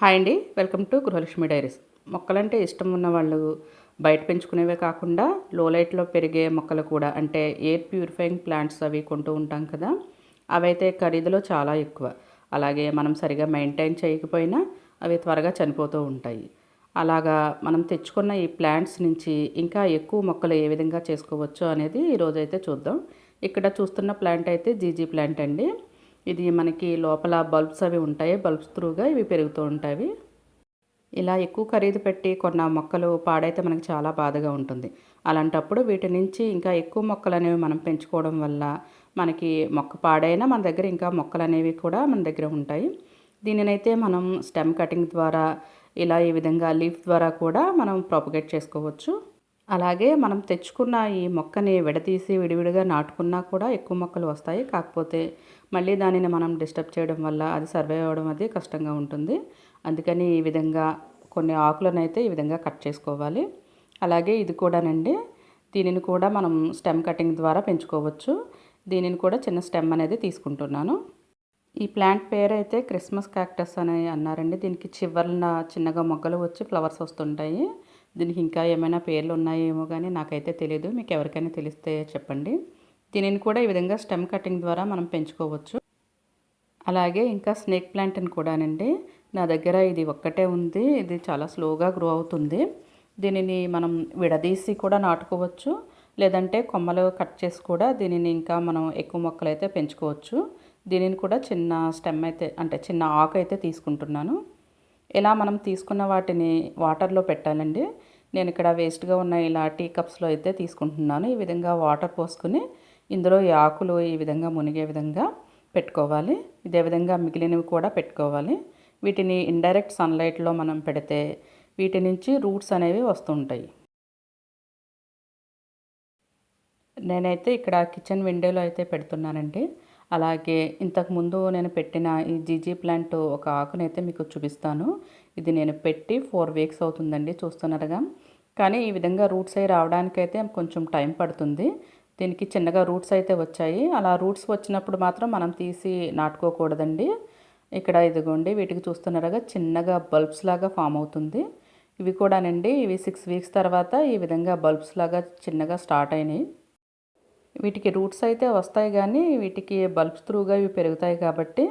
Hi అండి. Welcome to Gruhalakshmi diaries. మొక్కలంటే ఇష్టం ఉన్న వాళ్ళు బయట పెంచుకునేవే కాకుండా లో లైట్లో పెరిగే మొక్కలు కూడా అంటే ఎయిర్ ప్యూరిఫైయింగ్ ప్లాంట్స్ అవి కొంటూ ఉంటాం కదా అవైతే ఖరీదులో చాలా ఎక్కువ. అలాగే మనం సరిగా మెయింటైన్ చేయకపోయినా అవి త్వరగా చనిపోతూ ఉంటాయి. అలాగా మనం తెచ్చుకున్న ఈ ప్లాంట్స్ నుంచి ఇంకా ఎక్కువ మొక్కలు ఏ విధంగా చేసుకోవచ్చు అనేది ఈరోజైతే చూద్దాం. ఇక్కడ చూస్తున్న ప్లాంట్ అయితే జీజీ ప్లాంట్ అండి. ఇది మనకి లోపల బల్బ్స్ అవి ఉంటాయి బల్బ్స్ త్రూగా ఇవి పెరుగుతూ ఉంటాయి. ఇలా ఎక్కువ ఖరీదు పెట్టి కొన్న మొక్కలు పాడైతే మనకి చాలా బాధగా ఉంటుంది. అలాంటప్పుడు వీటి నుంచి ఇంకా ఎక్కువ మొక్కలు అనేవి మనం పెంచుకోవడం వల్ల మనకి మొక్క పాడైనా మన దగ్గర ఇంకా మొక్కలు అనేవి కూడా మన దగ్గర ఉంటాయి. దీనినైతే మనం స్టెమ్ కటింగ్ ద్వారా ఇలా ఈ విధంగా లీఫ్ ద్వారా కూడా మనం ప్రాపగేట్ చేసుకోవచ్చు. అలాగే మనం తెచ్చుకున్న ఈ మొక్కని విడతీసి విడివిడిగా నాటుకున్నా కూడా ఎక్కువ మొక్కలు వస్తాయి. కాకపోతే మళ్ళీ దానిని మనం డిస్టర్బ్ చేయడం వల్ల అది సర్వే అవ్వడం అది కష్టంగా ఉంటుంది. అందుకని ఈ విధంగా కొన్ని ఆకులను అయితే ఈ విధంగా కట్ చేసుకోవాలి. అలాగే ఇది కూడానండి దీనిని కూడా మనం స్టెమ్ కటింగ్ ద్వారా పెంచుకోవచ్చు. దీనిని కూడా చిన్న స్టెమ్ అనేది తీసుకుంటున్నాను. ఈ ప్లాంట్ పేరు అయితే క్రిస్మస్ క్యాక్టస్ అని అన్నారండి. దీనికి చివరిన చిన్నగా మొగ్గలు వచ్చి ఫ్లవర్స్ వస్తుంటాయి. దీనికి ఇంకా ఏమైనా పేర్లు ఉన్నాయేమో కానీ నాకైతే తెలియదు మీకు ఎవరికైనా తెలిస్తే చెప్పండి. దీనిని కూడా ఈ విధంగా స్టెమ్ కటింగ్ ద్వారా మనం పెంచుకోవచ్చు. అలాగే ఇంకా స్నేక్ ప్లాంట్ని కూడానండి. నా దగ్గర ఇది ఒక్కటే ఉంది. ఇది చాలా స్లోగా గ్రో అవుతుంది. దీనిని మనం విడదీసి కూడా నాటుకోవచ్చు. లేదంటే కొమ్మలు కట్ చేసి కూడా దీనిని ఇంకా మనం ఎక్కువ మొక్కలు అయితే పెంచుకోవచ్చు. దీనిని కూడా చిన్న స్టెమ్ అయితే అంటే చిన్న ఆకు అయితే తీసుకుంటున్నాను. ఇలా మనం తీసుకున్న వాటిని వాటర్లో పెట్టాలండి. నేను ఇక్కడ వేస్ట్గా ఉన్న ఇలా టీ కప్స్లో అయితే తీసుకుంటున్నాను. ఈ విధంగా వాటర్ పోసుకుని ఇందులో ఈ ఆకులు ఈ విధంగా మునిగే విధంగా పెట్టుకోవాలి. ఇదే విధంగా మిగిలినవి కూడా పెట్టుకోవాలి. వీటిని ఇండైరెక్ట్ సన్లైట్లో మనం పెడితే వీటి నుంచి రూట్స్ అనేవి వస్తుంటాయి. నేనైతే ఇక్కడ కిచెన్ విండోలో అయితే పెడుతున్నానండి. అలాగే ఇంతకుముందు నేను పెట్టిన ఈ జీజీ ప్లాంట్ ఒక ఆకునైతే మీకు చూపిస్తాను. ఇది నేను పెట్టి ఫోర్ వీక్స్ అవుతుందండి చూస్తున్నారుగా. కానీ ఈ విధంగా రూట్స్ అయి రావడానికైతే కొంచెం టైం పడుతుంది. దీనికి చిన్నగా రూట్స్ అయితే వచ్చాయి. అలా రూట్స్ వచ్చినప్పుడు మాత్రం మనం తీసి నాటుకోకూడదండి. ఇక్కడ ఇదిగోండి వీటికి చూస్తున్నారుగా చిన్నగా బల్బ్స్ లాగా ఫామ్ అవుతుంది. ఇవి కూడానండి ఇవి సిక్స్ వీక్స్ తర్వాత ఈ విధంగా బల్బ్స్ లాగా చిన్నగా స్టార్ట్ అయినాయి. వీటికి రూట్స్ అయితే వస్తాయి కానీ వీటికి బల్బ్స్ త్రూగా ఇవి పెరుగుతాయి కాబట్టి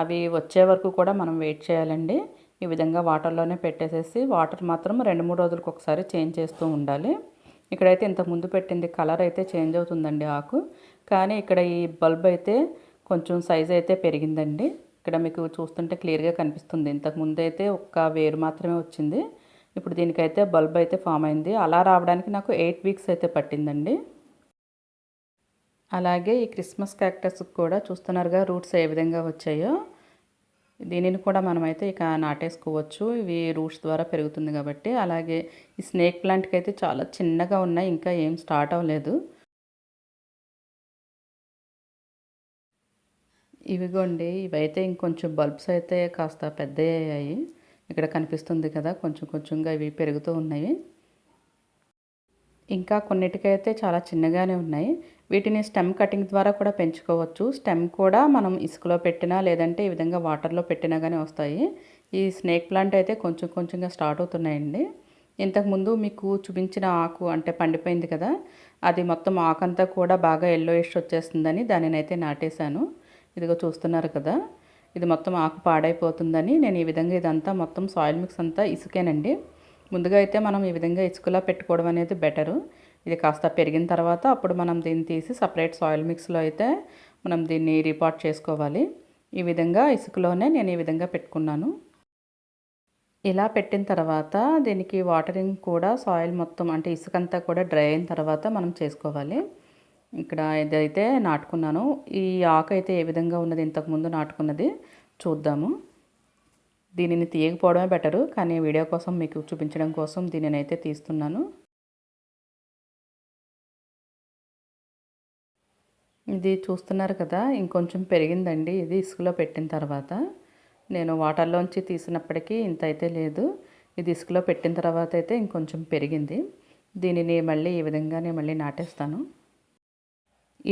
అవి వచ్చే వరకు కూడా మనం వెయిట్ చేయాలండి. ఈ విధంగా వాటర్లోనే పెట్టేసేసి వాటర్ మాత్రం రెండు మూడు రోజులకు ఒకసారి చేంజ్ చేస్తూ ఉండాలి. ఇక్కడైతే ఇంతకుముందు పెట్టింది కలర్ అయితే చేంజ్ అవుతుందండి ఆకు. కానీ ఇక్కడ ఈ బల్బ్ అయితే కొంచెం సైజ్ అయితే పెరిగిందండి. ఇక్కడ మీకు చూస్తుంటే క్లియర్గా కనిపిస్తుంది. ఇంతకు ముందు అయితే ఒక్క వేరు మాత్రమే వచ్చింది. ఇప్పుడు దీనికైతే బల్బ్ అయితే ఫామ్ అయింది. అలా రావడానికి నాకు ఎయిట్ వీక్స్ అయితే పట్టిందండి. అలాగే ఈ క్రిస్మస్ క్యాక్టస్ కూడా చూస్తున్నారుగా రూట్స్ ఏ విధంగా వచ్చాయో. దీనిని కూడా మనమైతే ఇక నాటేసుకోవచ్చు. ఇవి రూట్స్ ద్వారా పెరుగుతుంది కాబట్టి. అలాగే ఈ స్నేక్ ప్లాంట్కి అయితే చాలా చిన్నగా ఉన్నాయి ఇంకా ఏం స్టార్ట్ అవ్వలేదు. ఇవిగోండి ఇవైతే ఇంకొంచెం బల్బ్స్ అయితే కాస్త పెద్ద అయ్యాయి. ఇక్కడ కనిపిస్తుంది కదా కొంచెం కొంచెంగా ఇవి పెరుగుతూ ఉన్నాయి. ఇంకా కొన్నిటికైతే చాలా చిన్నగానే ఉన్నాయి. వీటిని స్టెమ్ కటింగ్ ద్వారా కూడా పెంచుకోవచ్చు. స్టెమ్ కూడా మనం ఇసుకలో పెట్టినా లేదంటే ఈ విధంగా వాటర్లో పెట్టినా కానీ వస్తాయి. ఈ స్నేక్ ప్లాంట్ అయితే కొంచెం కొంచెంగా స్టార్ట్ అవుతున్నాయండి. ఇంతకుముందు మీకు చూపించిన ఆకు అంటే పండిపోయింది కదా అది మొత్తం ఆకంతా కూడా బాగా ఎల్లోయిష్ వచ్చేస్తుందని దానిని అయితే నాటేశాను. ఇదిగో చూస్తున్నారు కదా ఇది మొత్తం ఆకు పాడైపోతుందని నేను ఈ విధంగా ఇదంతా మొత్తం సాయిల్ మిక్స్ అంతా ఇసుకేనండి. ముందుగా అయితే మనం ఈ విధంగా ఇసుకలా పెట్టుకోవడం అనేది బెటరు ఇది కాస్త పెరిగిన తర్వాత అప్పుడు మనం దీన్ని తీసి సపరేట్ సాయిల్ మిక్స్లో అయితే మనం దీన్ని రిపార్ట్ చేసుకోవాలి. ఈ విధంగా ఇసుకలోనే నేను ఈ విధంగా పెట్టుకున్నాను. ఇలా పెట్టిన తర్వాత దీనికి వాటరింగ్ కూడా సాయిల్ మొత్తం అంటే ఇసుకంతా కూడా డ్రై అయిన తర్వాత మనం చేసుకోవాలి. ఇక్కడ ఇదైతే నాటుకున్నాను. ఈ ఆకు అయితే ఏ విధంగా ఉన్నది ఇంతకుముందు నాటుకున్నది చూద్దాము. దీనిని తీయకపోవడమే బెటరు కానీ వీడియో కోసం మీకు చూపించడం కోసం దీనిని అయితే తీస్తున్నాను. ఇది చూస్తున్నారు కదా ఇంకొంచెం పెరిగిందండి. ఇది ఇసుకలో పెట్టిన తర్వాత. నేను వాటర్లోంచి తీసినప్పటికీ ఇంత అయితే లేదు. ఇది ఇసుకలో పెట్టిన తర్వాత అయితే ఇంకొంచెం పెరిగింది. దీనిని మళ్ళీ ఈ విధంగానే మళ్ళీ నాటేస్తాను.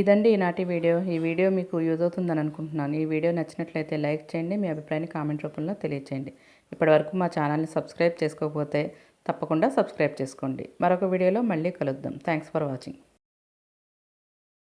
ఇదండి ఈనాటి వీడియో. ఈ వీడియో మీకు యూజ్ అవుతుందని అనుకుంటున్నాను. ఈ వీడియో నచ్చినట్లయితే లైక్ చేయండి మీ అభిప్రాయాన్ని కామెంట్ రూపంలో తెలియచేయండి. ఇప్పటివరకు మా ఛానల్ని సబ్స్క్రైబ్ చేసుకోకపోతే తప్పకుండా సబ్స్క్రైబ్ చేసుకోండి. మరొక వీడియోలో మళ్ళీ కలుద్దాం. Thanks for watching.